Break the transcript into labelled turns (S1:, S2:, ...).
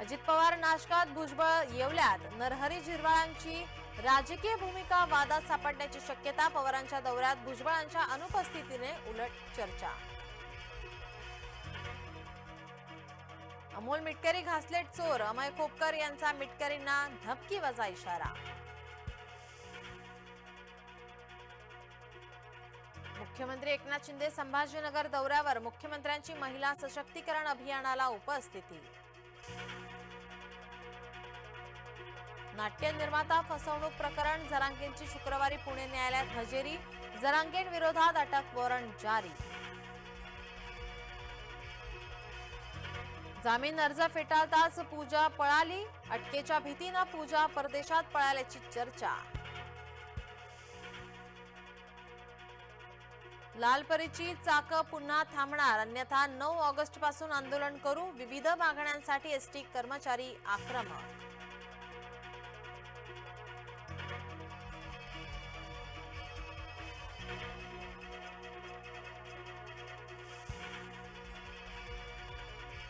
S1: अजित पवार नाशकात भुजबळ येवल्यात. नरहरी झिरवाळांची राजकीय भूमिका वादात सापडण्याची शक्यता पवारांच्या दौऱ्यात भुजबळांच्या अनुपस्थितीने उलट चर्चा. अमोल मिटकरी घासलेट चोर. अमय खोपकर यांचा मिटकरींना धपकी वजा इशारा. मुख्यमंत्री एकनाथ शिंदे संभाजीनगर दौऱ्यावर. मुख्यमंत्र्यांची महिला सशक्तीकरण अभियानाला उपस्थिती. नाट्य निर्माता फसवणूक प्रकरण जरांगेंची शुक्रवारी पुणे न्यायालयात हजेरी जरांगें विरोधात अटक वॉरंट जारी. जामीन अर्ज फेटाळताच पूजा पळाली अटकेच्या भीतीनं पूजा परदेशात पळाल्याची चर्चा. लालपरीची चाकं पुन्हा थांबणार अन्यथा नऊ ऑगस्टपासून आंदोलन करू विविध मागण्यांसाठी एसटी कर्मचारी आक्रमक.